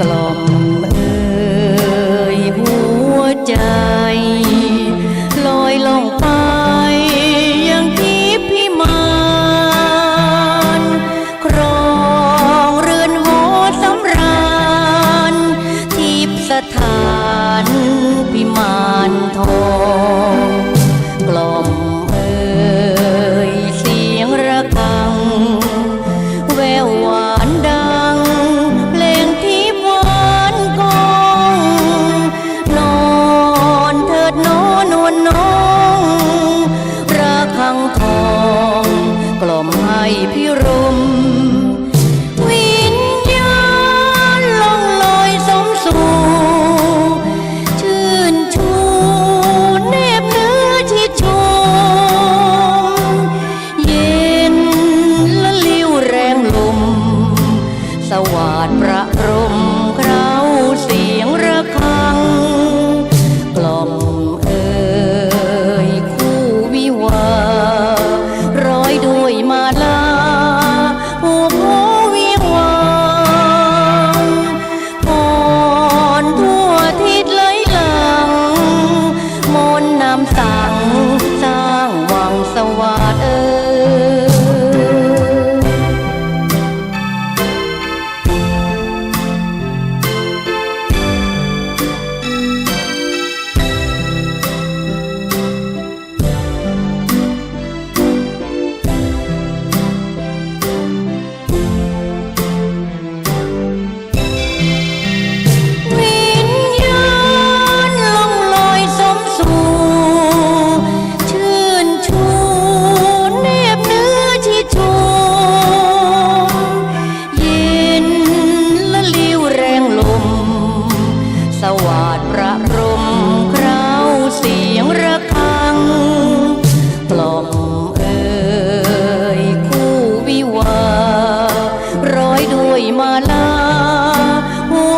กล่อม วาดพระาดประพรมคราวเสียงระฆังปล่อมเอ่ยคู่วิวาร้อยด้วยมาลาหัว